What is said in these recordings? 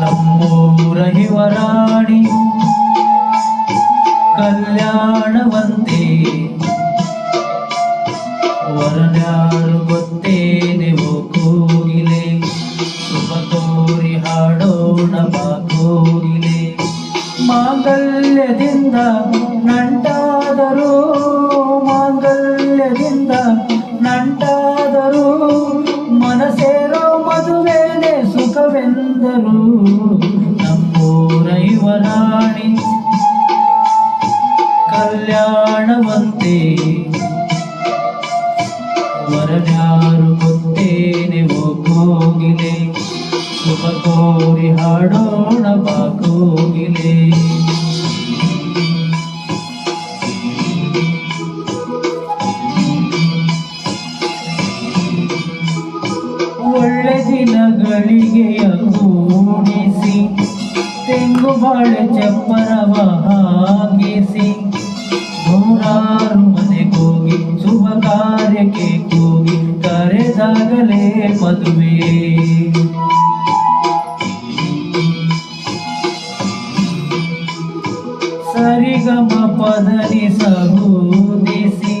ನಮ್ಮೂರ ಹಿವರಾಣಿ ಕಲ್ಯಾಣವಂತೆ ಸುಖವೆಂದರು ನಮ್ಮೂರ ಯುವರಾಣಿ ಕಲ್ಯಾಣವಂತೆ. ವರನ್ಯಾರು ಗೊತ್ತೇನೆ ಓ ಕೋಗಿಲೆ ಶುಭ ಕೋರಿ ಹಾಡೋಣ ಬಾ ದಿನಗಳಿಗೆ ಕೂಡಿಸಿ ತೆಂಗು ಬಾಳೆ ಚಪ್ಪರವ ಹಾಕಿಸಿ ನೂರಾರು ಮನೆಗೋಗಿ ಶುಭ ಕಾರ್ಯಕ್ಕೆ ಕೂಗಿ ಕರೆದಾಗಲೇ ಮದುವೆ ಸರಿಗಮ ಪದನಿ ಸಹೂದಿಸಿ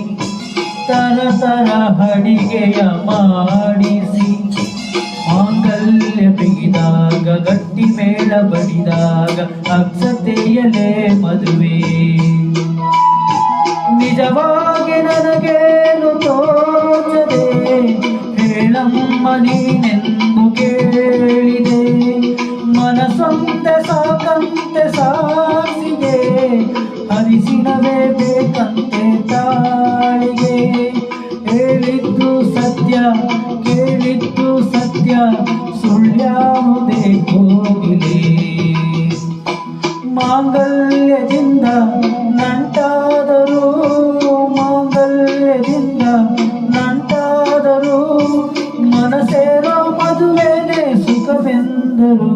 ತರ ತರ ಹಡಿಗೆಯ ಮಾಡಿಸಿ ಮಾಂಗಲ್ಯ ಬಿಗಿದಾಗ ಗಟ್ಟಿ ಮೇಳ ಬಡಿದಾಗ ಅಕ್ಷತೆಯಲೇ ಮದುವೆ. ನಿಜವಾಗಿ ನನಗೇನು ತೋಚದೆ, ಹೇಳಮ್ಮ ನೀನೆಂದು ಕೇಳಿದೆ. ಮನಸೊಂದೆ ಸಾಕಂತೆ ಸಾಸಿದೆ ಹರಿಸಿನವೇ ಬೇಕಂತೆ ಸುಳ್ಳ್ಯಾವುದೇ ಕೋಗಿಲೆ ಮಾಂಗಲ್ಯದಿಂದ ನಂಟಾದರೂ ಮಾಂಗಲ್ಯದಿಂದ ನಂಟಾದರೂ, ಮನಸೇರೋ ಮದುವೆನೆ ಸುಖವೆಂದರು,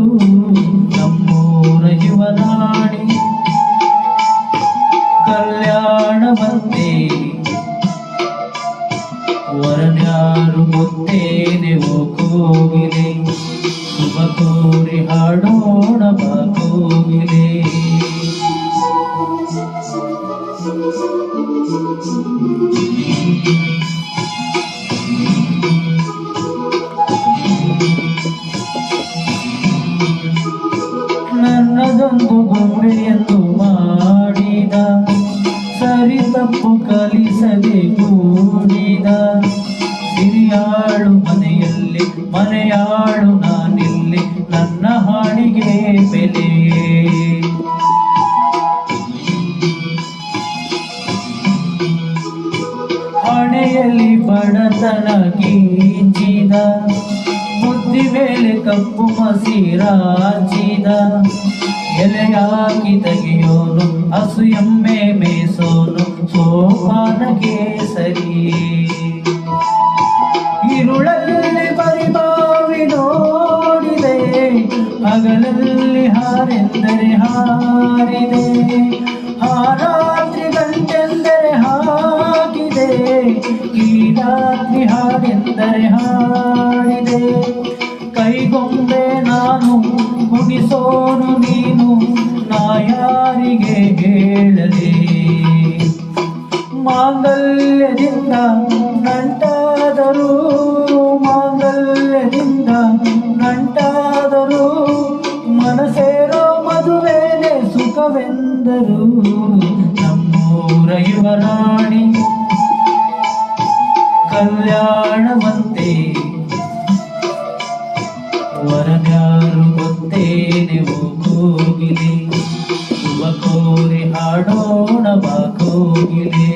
ನಮ್ಮೂರ ಯುವರಾಣಿ ಕಲ್ಯಾಣವಂತೆ ವರನ್ಯಾರು ಗೊತ್ತೇನೆ ಓ ಕೋಗಿಲೆ ಕೋರಿ ಹಾಡೋಣ ಕೋಗಿಲೆ ನನ್ನದೊಂದು ಗೊಂಬೆಯನ್ನು ಮಾಡಿದ ಸರಿ ತಪ್ಪು ಕಲಿಸದೆ ಕೂಡಿದ. ಸಿರಿಯಾಳು ಮನೆಯಲ್ಲಿ ಮನೆಯಾಳು ನಾನಿಲ್ಲಿ. ನನ್ನ ಹಾಡಿಗೆ ಬೆಲೆ. ಹಣೆಯಲ್ಲಿ ಬಡತನ ಕೀಚಿದ, ಬುದ್ಧಿ ಮೇಲೆ ಕಪ್ಪು ಮಸಿರಾಚಿದ ಎಲೆಯಾಗಿ ತೆಗೆಯೋನು, ಹಸು ಎಮ್ಮೆ ಮೇಸೋನು ಸೋಪಾನ ಕೇಸರಿ ಹಗಲಲ್ಲಿ ಹಾರೆಂದರೆ ಹಾರಿದೆ. ಹಾರಾತ್ರಿ ಗಂಟೆಂದರೆ ಹಾಕಿದೆ ಈ ರಾತ್ರಿ ಹಾರೆಂದರೆ ಹಾಡಿದೆ ಕೈಗೊಂಬೆ ನಾನು ಮುಗಿಸೋನು ನೀನು, ನಾ ಯಾರಿಗೆ ಹೇಳಲಿ? ಮಾಂಗಲ್ಯದಿಂದ ನಂಟಾದರೂ ಸುಖವೆಂದರು ನಮ್ಮೂರ ಯುವರಾಣಿ ಕಲ್ಯಾಣವಂತೆ ವರನ್ಯಾರು ಗೊತ್ತೇನೆ ಕೋಗಿಲೆ ಕೋರಿ ಹಾಡೋಣ ಕೋಗಿಲೆ.